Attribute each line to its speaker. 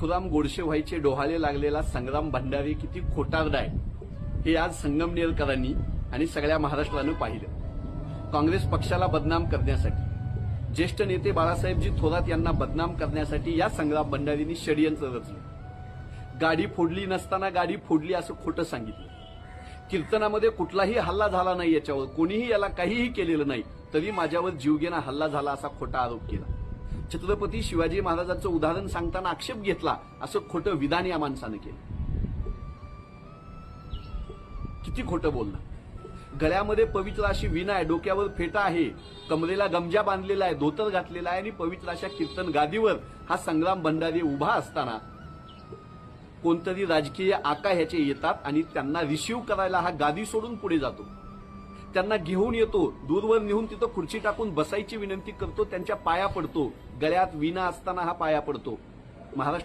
Speaker 1: खुराम गोडसे व्हायचे डोहाले लागलेला संग्राम भंडारी किती खोटारडा आहे. हे आज संगमनेरकरांनी आणि सगळ्या महाराष्ट्रानं पाहिलं. काँग्रेस पक्षाला बदनाम करण्यासाठी ज्येष्ठ नेते बाळासाहेबजी थोरात यांना बदनाम करण्यासाठी या संग्राम भंडारींनी षडयंत्र रचलं. गाडी फोडली नसताना गाडी फोडली असं खोटं सांगितलं. कीर्तनामध्ये कुठलाही हल्ला झाला नाही याच्यावर कोणीही याला काहीही केलेलं नाही तरी माझ्यावर जीवघेणा हल्ला झाला असा खोटा आरोप केला. छत्रपती शिवाजी महाराजांचं उदाहरण सांगताना आक्षेप घेतला असं खोटं विधान या माणसानं केलं. किती खोटं बोलणं. गळ्यामध्ये पवित्र अशी विना आहे डोक्यावर फेटा आहे कमरेला गमजा बांधलेला आहे धोतर घातलेला आहे आणि पवित्र अशा कीर्तन गादीवर हा संग्राम भंडारी उभा असताना कोणतरी राजकीय आका ह्याचे येतात आणि त्यांना रिसिव्ह करायला हा गादी सोडून पुढे जातो. त्यांना घेऊन येतो. दूरवर नेऊन तिथं खुर्ची टाकून बसायची विनंती करतो. त्यांच्या पाया पडतो. गळ्यात विना असताना हा पाया पडतो. महाराष्ट्र